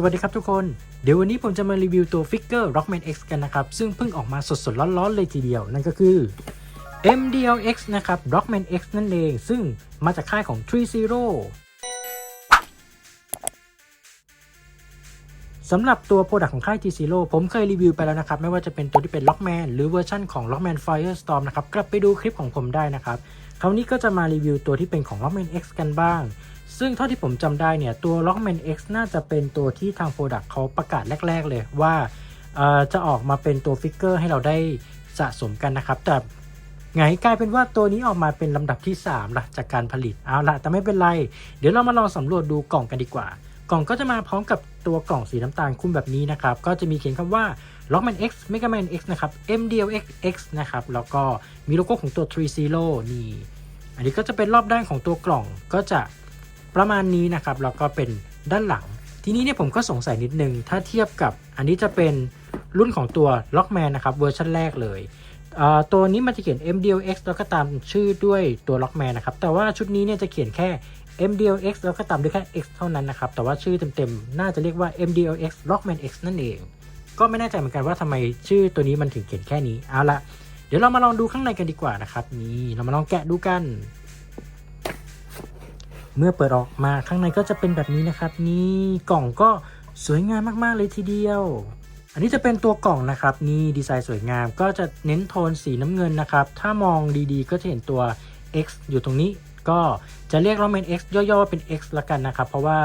สวัสดีครับทุกคน เดี๋ยววันนี้ผมจะมารีวิวตัวฟิกเกอร์ Rockman X กันนะครับ ซึ่งเพิ่งออกมาสดๆ ร้อนๆ เลยทีเดียว นั่นก็คือ MDLX นะครับ Rockman X นั่นเอง ซึ่งมาจากค่ายของ Tree Zero สำหรับตัวโปรดักต์ของค่าย T Zero ผมเคยรีวิวไปแล้วนะครับ ไม่ว่าจะเป็นตัวที่เป็น Lockman หรือเวอร์ชันของ Lockman Firestorm นะครับ กลับไปดูคลิปของผมได้นะครับ คราวนี้ก็จะมารีวิวตัวที่เป็นของ Lockman X กันบ้าง ซึ่งเท่าที่ผมจำได้เนี่ยตัว Lockman X น่าจะเป็นตัวที่ทาง Product เขาประกาศแรก ๆ เลยว่าจะออกมาเป็นตัวฟิกเกอร์ให้เราได้สะสมกันนะครับ แต่ไงกลายเป็นว่าตัวนี้ออกมาเป็นลำดับที่3ละจากการผลิตเอาละแต่ไม่เป็นไร เดี๋ยวเรามาลองสำรวจดูกล่องกันดีกว่า กล่องก็จะมาพร้อมกับตัวกล่องสีน้ำตาลคุ้มแบบนี้นะครับ ก็จะมีเขียนคำว่า Lockman X Mega Man X นะครับ MDLX X นะครับแล้วก็มีโลโก้ของตัว Tree Zero นี่ อันนี้ก็จะเป็นรอบด้านของตัวกล่องก็จะ ประมาณนี้นะครับแล้วก็เป็นด้านหลัง ทีนี้เนี่ยผมก็สงสัยนิดนึง ถ้าเทียบกับอันนี้จะเป็นรุ่นของตัว Lockman นะครับเวอร์ชันแรกเลยเตัวนี้มันจะเขียน MDLX แล้วก็ตามชื่อด้วยตัว Lockman นะครับ แต่ว่าชุดนี้เนี่ยจะเขียนแค่ MDLX แล้วก็ตามด้วยแค่ X เท่านั้นนะครับ แต่ว่าชื่อเต็มๆ น่าจะเรียกว่า MDLX Rockman X นั่นเอง ก็ไม่แน่ใจเหมือนกันว่าทำไมชื่อตัวนี้มันถึงเขียนแค่นี้ เอาละ เดี๋ยวเรามาลองดูข้างในกันดีกว่านะครับ นี่ เรามาลองแกะดูกัน เมื่อเปิดออกมาข้างในก็จะเป็นแบบนี้นะครับ นี่กล่องก็สวยงามมากๆเลยทีเดียว อันนี้จะเป็นตัวกล่องนะครับ นี่ดีไซน์สวยงามก็จะเน้นโทนสีน้ำเงินนะครับ ถ้ามองดีๆ ก็จะเห็นตัว X อยู่ตรงนี้ ก็จะเรียกว่าเป็น X ย่อๆว่าเป็น X ละกันนะครับ เพราะว่า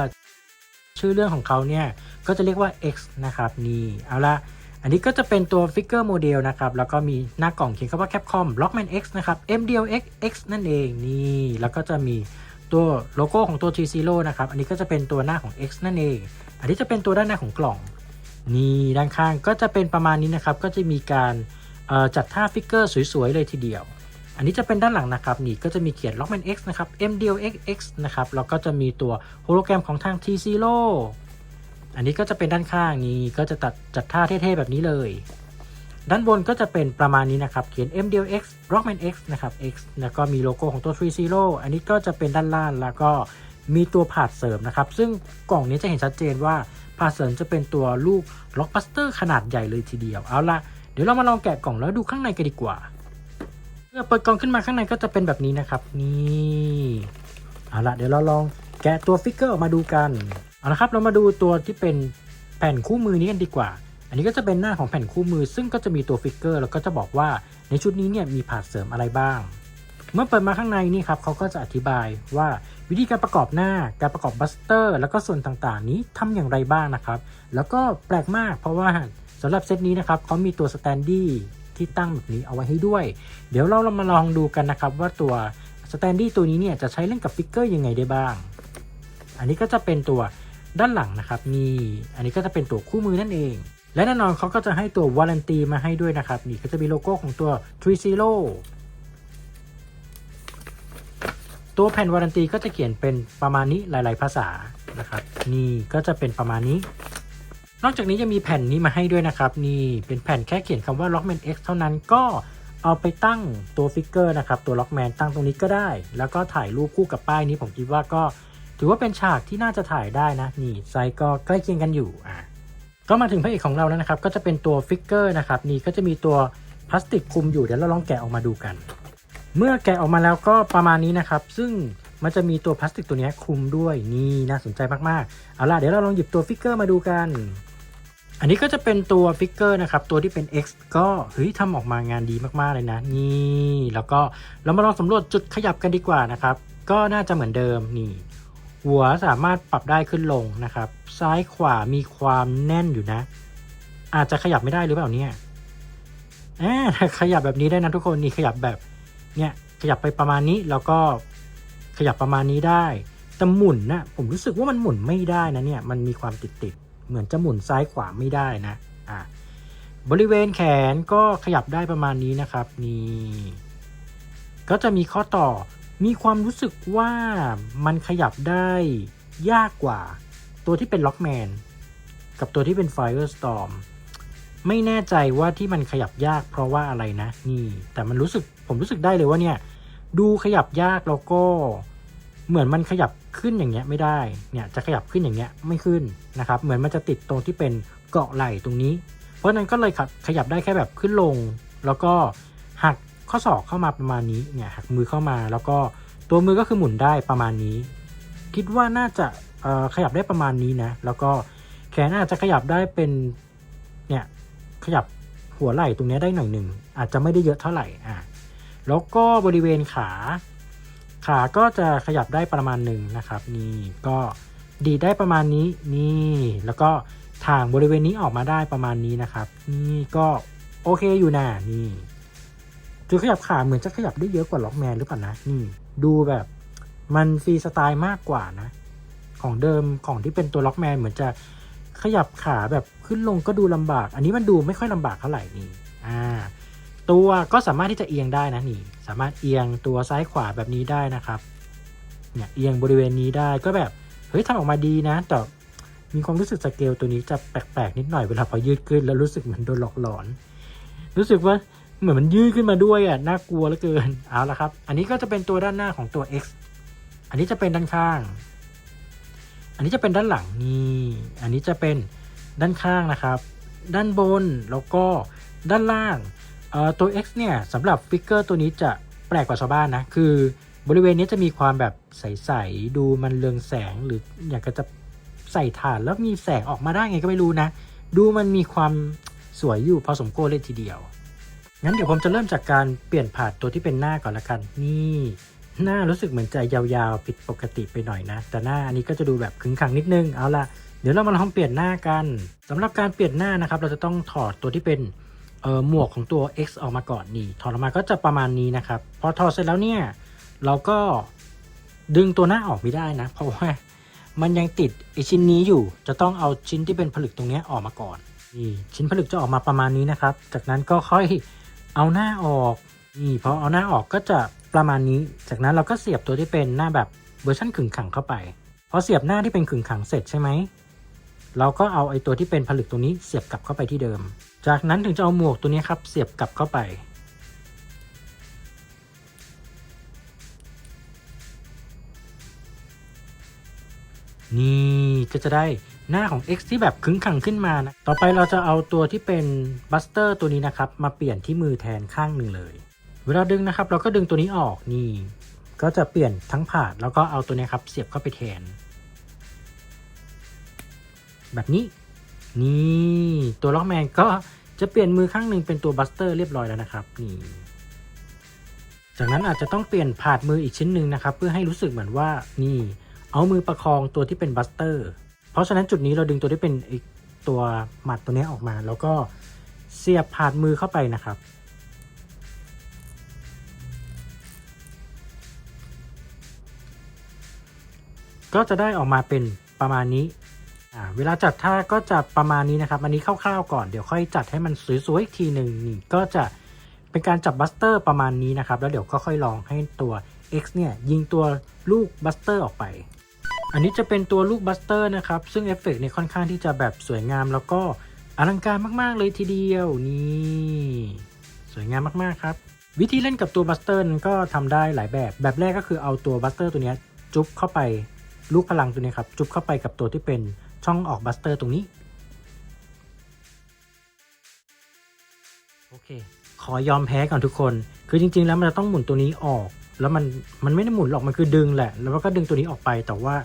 ชื่อเรื่องของเขาเนี่ยก็จะเรียกว่า X นะครับนี่เอาละอันนี้ก็จะเป็นตัวฟิกเกอร์โมเดลนะครับ แล้วก็มีหน้ากล่องเขียนคำว่า Capcom Rockman X นะครับ MDLX X นั่นเองนี่ แล้วก็จะมี ตัวโลโก้ของตัว G Zero นะครับ อันนี้ก็จะเป็นตัวหน้าของ X นั่นเอง อันนี้จะเป็นตัวด้านหน้าของกล่อง นี่ด้านข้างก็จะเป็นประมาณนี้นะครับ ก็จะมีการจัดท่าฟิกเกอร์สวยๆ เลยทีเดียว อันนี้จะเป็นด้านหลังนะครับ นี่ก็จะมีเขียน Lockman X นะครับ MDLX X นะครับ แล้วก็จะมีตัวโฮโลแกรมของทาง T Zero อันนี้ก็จะเป็นด้านข้างนี้ก็จะตัดจัดท่าเท่ๆแบบนี้เลย ด้านบนก็จะเป็นประมาณนี้นะครับเขียน MDLX Rockman X นะครับ X แล้วก็มีโลโก้ของตัว Tree Zero อันนี้ก็จะเป็นด้านล่างแล้วก็มีตัวผาดเสริมนะครับ ซึ่งกล่องนี้จะเห็นชัดเจนว่าผาดเสริมจะเป็นตัวลูก Blockbuster ขนาดใหญ่เลยทีเดียว เอาละเดี๋ยวเรามาลองแกะกล่องแล้วดูข้างในกันดีกว่าเมื่อเปิดกล่องขึ้นมาข้างในก็จะเป็นแบบนี้นะครับ นี่เอาละเดี๋ยวเราลองแกะตัวฟิกเกอร์ออกมาดูกันเอาละครับเรามาดูตัวที่เป็นแผ่นคู่มือนี้กันดีกว่า อันนี้ก็จะเป็นหน้าของแผ่นคู่มือ ซึ่งก็จะมีตัวฟิกเกอร์แล้วก็จะบอกว่าในชุดนี้เนี่ยมีผาดเสริมอะไรบ้าง เมื่อเปิดมาข้างในนี่ครับเขาก็จะอธิบายว่าวิธีการประกอบหน้าการประกอบบัสเตอร์ แล้วก็ส่วนต่างๆ นี้ทำอย่างไรบ้างนะครับ แล้วก็แปลกมากเพราะว่าสำหรับเซตนี้นะครับเขามีตัวสแตนดี้ที่ตั้งแบบนี้เอาไว้ให้ด้วย เดี๋ยวเราเรามาลองดูกันนะครับว่าตัวสแตนดี้ตัวนี้เนี่ยจะใช้เล่นกับฟิกเกอร์ยังไงได้บ้าง อันนี้ก็จะเป็นตัวด้านหลังนะครับนี่อันนี้ก็จะเป็นตัวคู่มือนั่นเอง และแน่นอนเขาก็จะให้ตัววารันตีมาให้ด้วยนะครับ นี่ก็จะมีโลโก้ของตัว Tree Zero ตัวแผ่นวารันตีก็จะเขียนเป็นประมาณนี้หลาย ๆ ภาษานะครับ นี่ก็จะเป็นประมาณนี้ นอกจากนี้จะมีแผ่นนี้มาให้ด้วยนะครับ นี่เป็นแผ่นแค่เขียนคำว่า Lockman X เท่านั้นก็เอาไปตั้งตัวฟิกเกอร์นะครับ ตัว Lockman ตั้งตรงนี้ก็ได้ แล้วก็ถ่ายรูปคู่กับป้ายนี้ผมคิดว่าก็ ถือว่าเป็นฉากที่น่าจะถ่ายได้นะ นี่ไซส์ก็ใกล้เคียงกันอยู่อะ ก็มาถึงพระเอกของเราแล้วนะครับ ก็จะเป็นตัวฟิกเกอร์นะครับนี่ก็จะมีตัวพลาสติกคลุมอยู่เดี๋ยวเราลองแกะออกมาดูกัน เมื่อแกะออกมาแล้วก็ประมาณนี้นะครับ ซึ่งมันจะมีตัวพลาสติกตัวนี้คลุมด้วยนี่น่าสนใจมากๆเอาล่ะเดี๋ยวเราลองหยิบตัวฟิกเกอร์มาดูกัน อันนี้ก็จะเป็นตัวฟิกเกอร์นะครับตัวที่เป็น X ก็เฮ้ยทำออกมางานดีมากๆเลยนะนี่ แล้วก็เรามาลองสำรวจจุดขยับกันดีกว่านะครับ ก็น่าจะเหมือนเดิมนี่ หัวสามารถปรับได้ขึ้นลงนะครับ ซ้ายขวามีความแน่นอยู่นะ อาจจะขยับไม่ได้หรือเปล่าเนี่ยแหมขยับแบบนี้ได้นะทุกคนนี่ขยับแบบเนี่ยขยับไปประมาณนี้แล้วก็ขยับประมาณนี้ได้แต่หมุนนะผมรู้สึกว่ามันหมุนไม่ได้นะเนี่ยมันมีความติดติดเหมือนจะหมุนซ้ายขวาไม่ได้นะอะบริเวณแขนก็ขยับได้ประมาณนี้นะครับนี่ก็จะมีข้อต่อ มีความรู้สึกว่ามันขยับได้ยากกว่าตัวที่เป็นล็อกแมนกับตัวที่เป็น Firestorm ไม่แน่ใจว่าที่มันขยับยากเพราะว่าอะไรนะ นี่ แต่มันรู้สึกผมรู้สึกได้เลยว่าเนี่ย ดูขยับยากแล้วก็เหมือนมันขยับขึ้นอย่างเงี้ยไม่ได้เนี่ยจะขยับขึ้นอย่างเงี้ยไม่ขึ้นนะครับ เหมือนมันจะติดตรงที่เป็นเกาะไหล่ตรงนี้ เพราะฉะนั้นก็เลยขับขยับได้แค่แบบขึ้นลง แล้วก็หัก ข้อศอกเข้ามาประมาณนี้เนี่ยหักมือเข้ามาแล้วก็ตัวมือก็คือหมุนได้ประมาณนี้ คิดว่าน่าจะขยับได้ประมาณนี้นะแล้วก็แขนอาจจะขยับได้เป็นเนี่ยขยับหัวไหล่ตรงนี้ได้หน่อยหนึ่งอาจจะไม่ได้เยอะเท่าไหร่อะแล้วก็บริเวณขา ขาก็จะขยับได้ประมาณหนึ่งนะครับ นี่ก็ดีได้ประมาณนี้นี่แล้วก็ทางบริเวณนี้ออกมาได้ประมาณนี้นะครับ นี่ก็โอเคอยู่นะนี่ คือขยับขาเหมือนจะขยับได้เยอะกว่าล็อกแมนหรือเปล่านะนี่ดูแบบมันฟรีสไตล์มากกว่านะ ของเดิมของที่เป็นตัวล็อกแมนเหมือนจะขยับขาแบบขึ้นลงก็ดูลำบาก อันนี้มันดูไม่ค่อยลำบากเท่าไหร่นี่อ่าตัวก็สามารถที่จะเอียงได้นะนี่ สามารถเอียงตัวซ้ายขวาแบบนี้ได้นะครับเนี่ยเอียงบริเวณนี้ได้ก็แบบเฮ้ยทำออกมาดีนะแต่มีความรู้สึกสเกลตัวนี้จะแปลกๆนิดหน่อยเวลาพอยืดขึ้นแล้วรู้สึกเหมือนโดนหลอกหลอน รู้สึกว่า เหมือนมันยืดขึ้นมาด้วยอะน่ากลัวเหลือเกินเอาละครับ อันนี้ก็จะเป็นตัวด้านหน้าของตัว X อันนี้จะเป็นด้านข้าง อันนี้จะเป็นด้านหลังนี่อันนี้จะเป็นด้านข้างนะครับ ด้านบนแล้วก็ด้านล่างตัว X เนี่ยสำหรับฟิกเกอร์ตัวนี้จะแปลกกว่าชาวบ้านนะ คือบริเวณนี้จะมีความแบบใส ๆ ดูมันเรืองแสงหรืออยากจะใส่ถ่านแล้วมีแสงออกมาได้ไงก็ไม่รู้นะ ดูมันมีความสวยอยู่พอสมควรเลยทีเดียว งั้นเดี๋ยวผมจะเริ่มจากการเปลี่ยนผ่านตัวที่เป็นหน้าก่อนละกัน นี่หน้ารู้สึกเหมือนจะยาวๆ ผิดปกติไปหน่อยนะ แต่หน้าอันนี้ก็จะดูแบบขึงขังนิดนึง เอาละเดี๋ยวเรามาลองเปลี่ยนหน้ากันสำหรับการเปลี่ยนหน้านะครับ เราจะต้องถอดตัวที่เป็นเอ่อหมวกของตัว X ออกมาก่อนนี่ ถอดออกมาก็จะประมาณนี้นะครับ พอถอดเสร็จแล้วเนี่ย เราก็ดึงตัวหน้าออกไม่ได้นะ เพราะว่ามันยังติดไอชิ้นนี้อยู่ จะต้องเอาชิ้นที่เป็นผลึกตรงนี้ออกมาก่อนนี่ชิ้นผลึกจะออกมาประมาณนี้นะครับ จากนั้นก็ค่อย เอาหน้าออกนี่พอเอาหน้าออกก็จะประมาณนี้ จากนั้นเราก็เสียบตัวที่เป็นหน้าแบบเวอร์ชันขึงขังเข้าไปพอเสียบหน้าที่เป็นขึงขังเสร็จใช่ไหมเราก็เอาไอ้ตัวที่เป็นผลึกตรงนี้เสียบกลับเข้าไปที่เดิม จากนั้นถึงจะเอาหมวกตัวนี้ครับเสียบกลับเข้าไป นี่ก็จะได้ หน้าของ X ที่แบบขึงขังขึ้นมานะ ต่อไปเราจะเอาตัวที่เป็นบัสเตอร์ตัวนี้นะครับ มาเปลี่ยนที่มือแทนข้างหนึ่งเลย เวลาดึงนะครับ เราก็ดึงตัวนี้ออกนี่ ก็จะเปลี่ยนทั้งผาดแล้วก็เอาตัวนี้ครับเสียบเข้าไปแทน แบบนี้ นี่ตัวล็อกแมนก็จะเปลี่ยนมือข้างหนึ่งเป็นตัวบัสเตอร์เรียบร้อยแล้วนะครับนี่จากนั้นอาจจะต้องเปลี่ยนผาดมืออีกชิ้นหนึ่งนะครับ เพื่อให้รู้สึกเหมือนว่านี่ เอามือประคองตัวที่เป็นบัสเตอร์ เพราะฉะนั้นจุดนี้เราดึงตัวที่เป็นไอ้ตัวหมัดตัวนี้ออกมา แล้วก็เสียบผ่าดมือเข้าไปนะครับ ก็จะได้ออกมาเป็นประมาณนี้เวลาจัดท่าก็จะประมาณนี้นะครับ อันนี้คร่าวๆก่อน เดี๋ยวค่อยจัดให้มันสวยๆอีกทีหนึ่งนี่ก็จะเป็นการจับบัสเตอร์ประมาณนี้นะครับ แล้วเดี๋ยวก็ค่อยลองให้ตัว X เนี่ยยิงตัวลูกบัสเตอร์ออกไป อันนี้จะเป็นตัวลูกบัสเตอร์นะครับ ซึ่งเอฟเฟกต์เนี่ยค่อนข้างที่จะแบบสวยงามแล้วก็อลังการมากๆเลยทีเดียวนี่สวยงามมากๆครับ วิธีเล่นกับตัวบัสเตอร์นั้นก็ทำได้หลายแบบ แบบแรกก็คือเอาตัวบัสเตอร์ตัวนี้จุ๊บเข้าไปลูกพลังตัวนี้ครับ จุ๊บเข้าไปกับตัวที่เป็นช่องออกบัสเตอร์ตรงนี้ โอเค ขอยอมแพ้ก่อนทุกคน คือจริง ๆ แล้วมันจะต้องหมุนตัวนี้ออก แล้วมันมันไม่ได้หมุนหรอกมันคือดึงแหละ แล้วก็ดึงตัวนี้ออกไปแต่ว่า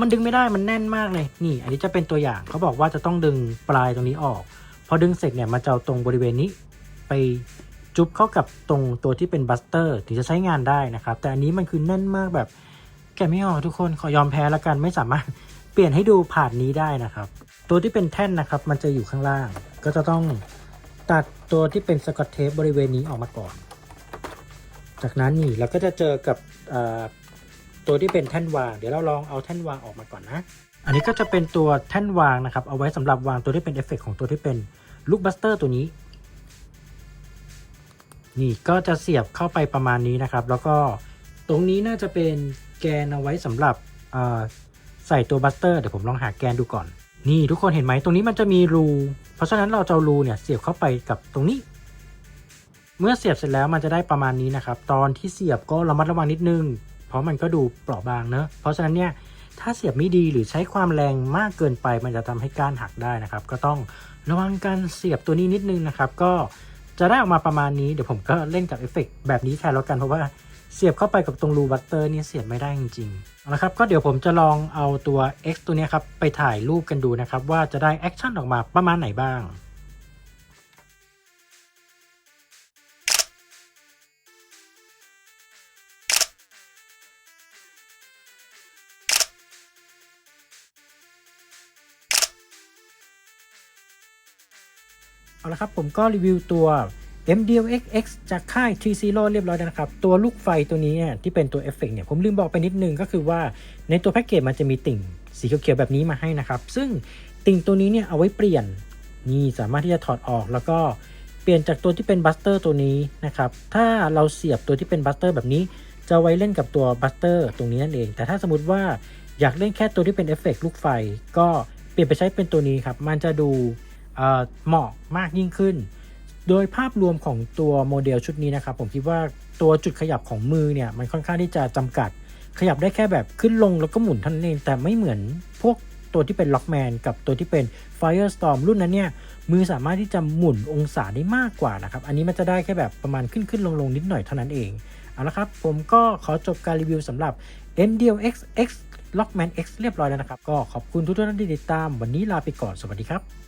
มันดึงไม่ได้มันแน่นมากเลย นี่ อันนี้จะเป็นตัวอย่างเขาบอกว่าจะต้องดึงปลายตรงนี้ออก พอดึงเสร็จเนี่ยมันจะเอาตรงบริเวณนี้ ไปจุ๊บเข้ากับตรงตัวที่เป็นบัสเตอร์ถึงจะใช้งานได้นะครับ แต่อันนี้มันคือแน่นมากแบบ แกไม่ออกทุกคนขอยอมแพ้แล้วกันไม่สามารถเปลี่ยนให้ดูผ่านนี้ได้นะครับ ตัวที่เป็นแท่นนะครับ มันจะอยู่ข้างล่าง ก็จะต้องตัดตัวที่เป็นสกอตเทปบริเวณนี้ออกมาก่อน จากนั้นนี่เราก็จะเจอกับ ตัวที่เป็นแท่นวาง เดี๋ยวเราลองเอาแท่นวางออกมาก่อนนะ อันนี้ก็จะเป็นตัวแท่นวางนะครับ เอาไว้สำหรับวางตัวที่เป็นเอฟเฟกต์ของตัวที่เป็นลูกบัสเตอร์ตัวนี้ นี่ก็จะเสียบเข้าไปประมาณนี้นะครับ แล้วก็ตรงนี้น่าจะเป็นแกนเอาไว้สำหรับใส่ตัวบัสเตอร์เดี๋ยวผมลองหาแกนดูก่อน นี่ทุกคนเห็นไหมตรงนี้มันจะมีรู เพราะฉะนั้นเราจะเอารูเนี่ยเสียบเข้าไปกับตรงนี้ เมื่อเสียบเสร็จแล้วมันจะได้ประมาณนี้นะครับ ตอนที่เสียบก็ระมัดระวังนิดนึง ราะราะมันก็ดูเปราะบางเนอะเพราะฉะนั้นเนี่ยถ้าเสียบไม่ดีหรือใช้ความแรงมากเกินไปมันจะทำให้ก้านหักได้นะครับ ก็ต้องระวังการเสียบตัวนี้นิดนึงนะครับ ก็จะได้ออกมาประมาณนี้เดี๋ยวผมก็เล่นกับเอฟเฟกต์แบบนี้แทนแล้วกันเพราะว่าเสียบเข้าไปกับตรงรูบัตเตอร์นี่เสียบไม่ได้จริงๆเอาละครับก็เดี๋ยวผมจะลองเอาตัว X ตัวนี้ครับไปถ่ายรูปกันดูนะครับว่าจะได้แอคชั่นออกมาประมาณไหนบ้าง เอาละครับผมก็รีวิวตัว MDLXX จากค่าย T Zero เรียบร้อยแล้วนะครับ ตัวลูกไฟตัวนี้เนี่ยที่เป็นตัวเอฟเฟกเนี่ยผมลืมบอกไปนิดนึงก็คือว่าในตัวแพ็กเกจมันจะมีติ่งสีเขียวๆแบบนี้มาให้นะครับ ซึ่งติ่งตัวนี้เนี่ยเอาไว้เปลี่ยนนี่สามารถที่จะถอดออกแล้วก็เปลี่ยนจากตัวที่เป็นบัสเตอร์ตัวนี้นะครับ ถ้าเราเสียบตัวที่เป็นบัสเตอร์แบบนี้ จะไว้เล่นกับตัวบัสเตอร์ตรงนี้นั่นเอง แต่ถ้าสมมติว่าอยากเล่นแค่ตัวที่เป็นเอฟเฟกลูกไฟ ก็เปลี่ยนไปใช้เป็นตัวนี้ครับ มันจะดู เหมาะมากยิ่งขึ้น โดยภาพรวมของตัวโมเดลชุดนี้นะครับ ผมคิดว่าตัวจุดขยับของมือเนี่ยมันค่อนข้างที่จะจำกัด ขยับได้แค่แบบขึ้นลงแล้วก็หมุนท่านั้นเองแต่ไม่เหมือนพวกตัวที่เป็นล็อกแมนกับตัวที่เป็น Firestorm รุ่นนั้นเนี่ยมือสามารถที่จะหมุนองศาได้มากกว่านะครับ อันนี้มันจะได้แค่แบบประมาณขึ้นขึ้นลงลงนิดหน่อยเท่านั้นเอง เอาละครับผมก็ขอจบการรีวิวสำหรับ MDLX X Lockman X เรียบร้อยแล้วนะครับ ก็ขอบคุณทุกท่านที่ติดตาม วันนี้ลาไปก่อน สวัสดีครับ